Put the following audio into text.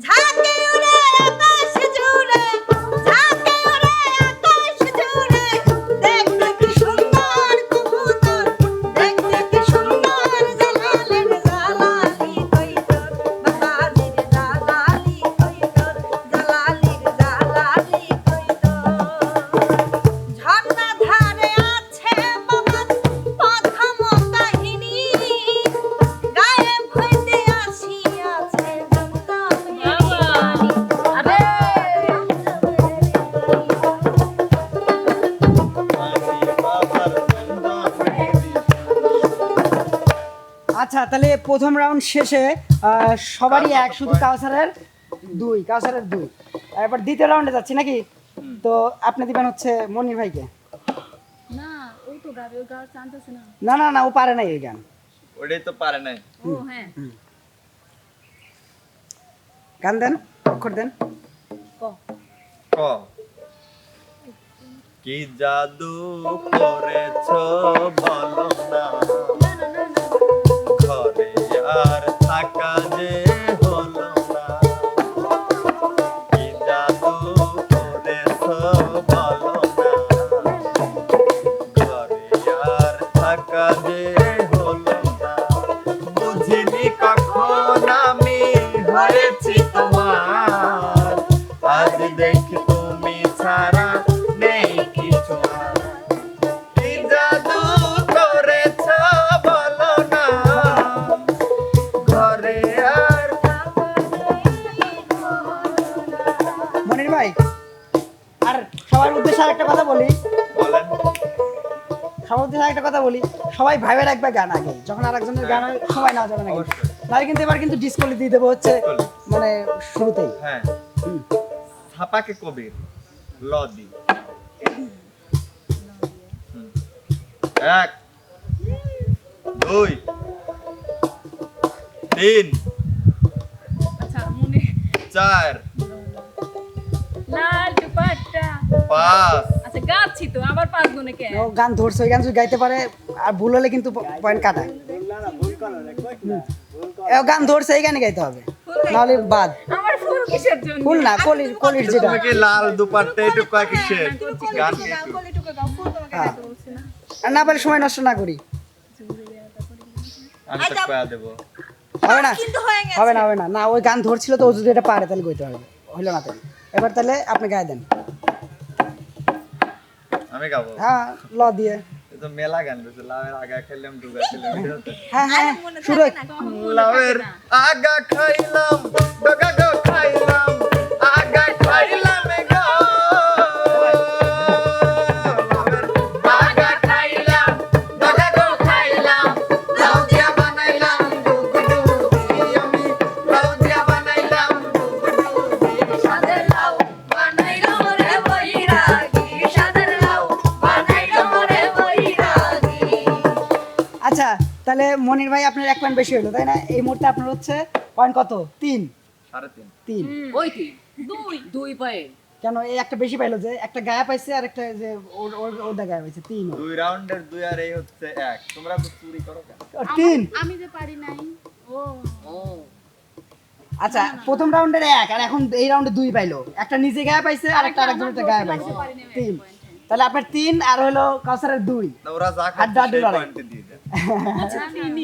잘할게 আচ্ছা তাহলে প্রথম রাউন্ড শেষে সবারই এক শুধু কাউসারের দুই কাউসারের দুই। এবার দ্বিতীয় রাউন্ডে যাচ্ছি নাকি? তো আপনি দিবেন হচ্ছে মনির ভাইকে। না না। না ও পারে না এই গান। ওটাই তো পারে নাই। ও হ্যাঁ। গান দেন অক্ষর দেন। ক। ক। কি জাদু করেছ বলো না। হয়েছি তোমার। আজ দেখি তুমি ছাড়া নেই কিছু আর। কি জাদু করেছ বলো না। ঘরে আর মনির ভাই আর সবার উদ্দেশ্যে একটা কথা বলি। বলেন। সবার উদ্দেশ্যে একটা কথা বলি। সবাই ভাইবে রাখবে গান আগে। যখন আর একজনের গান হয় সবাই নাও যাবে না। তাহলে কিন্তু এবার কিন্তু ডিসকোলি দিয়ে দেবো হচ্ছে মানে শুরুতেই। হ্যাঁ। ছাপাকে কবির লদি হুম। এক দুই তিন আচ্ছা মনে চার। লাল দুপাট্টা। পাঁচ। আচ্ছা গাচ্ছি তো আবার পাঁচ গুনে কে? ও গান ধরছে ওই গান যদি গাইতে পারে আর ভুল হলে কিন্তু পয়েন্ট কাটা ও গান ধরছে এই গানে গাইতে হবে। নাহলে বাদ। আমার ফুল কিসের জন্য? ফুল না কলির কলির যেটা। লাল দুপাট্টা একটু কয় কিসের গান হ্যাঁ। আর না পারলে সময় নষ্ট না করি। আমি তো কয়া দেবো। হবে না? কিন্তু হয়ে গেছে। হবে না হবে না। না ওই গান ধরছিল তো ও যদি এটা পারে তাহলে গইতে হবে। হইল না তাহলে এবার তাহলে আপনি গায়ে দেন। আমি গাবো। হ্যাঁ ল দিয়ে। তো মেলা গান রয়েছে লাভের আগা খাইলাম ডুবা খাইলাম হ্যাঁ হ্যাঁ। শুরু লাভের আগা খাইলাম ডগা। আচ্ছা তাহলে মনির ভাই আপনার এক পয়েন্ট বেশি হলো তাই না? এই মুহূর্তে আপনার হচ্ছে পয়েন্ট কত? তিন? সাড়ে তিন। তিন। ওই কি দুই। দুই পায়ে কেন? এই একটা বেশি পাইলো যে একটা গায়ে পাইছে আর একটা যে ওর ওর গায়ে পাইছে তিন। দুই রাউন্ডের দুই আর এই হচ্ছে এক। তোমরা তো চুরি করো কেন? তিন? আমি যে পারি নাই। ও। ও। আচ্ছা প্রথম রাউন্ডের এক আর এখন এই রাউন্ডে দুই পাইলো। একটা নিজে গায়ে পাইছে আর একটা আরেকজনের গায়ে পাইছে। তিন। তাহলে আপনার তিন আর হলো কাউসারের দুই। না, ওরা যা খাচ্ছে সেই পয়েন্টে দিয়ে দেয়। তিনি